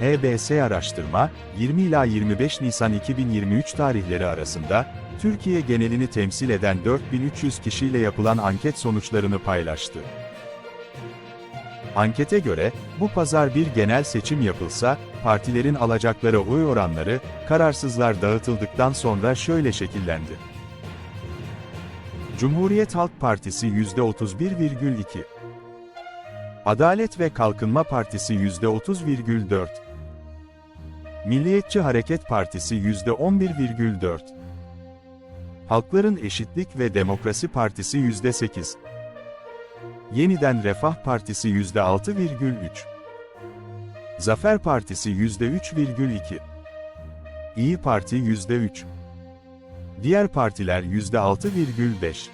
HBS araştırma, 20 ila 25 Nisan 2023 tarihleri arasında, Türkiye genelini temsil eden 4300 kişiyle yapılan anket sonuçlarını paylaştı. Ankete göre, bu pazar bir genel seçim yapılsa, partilerin alacakları oy oranları, kararsızlar dağıtıldıktan sonra şöyle şekillendi. Cumhuriyet Halk Partisi %31,2 Adalet ve Kalkınma Partisi %30,4 Milliyetçi Hareket Partisi %11,4 Halkların Eşitlik ve Demokrasi Partisi %8 Yeniden Refah Partisi %6,3 Zafer Partisi %3,2 İyi Parti %3 Diğer partiler %6,5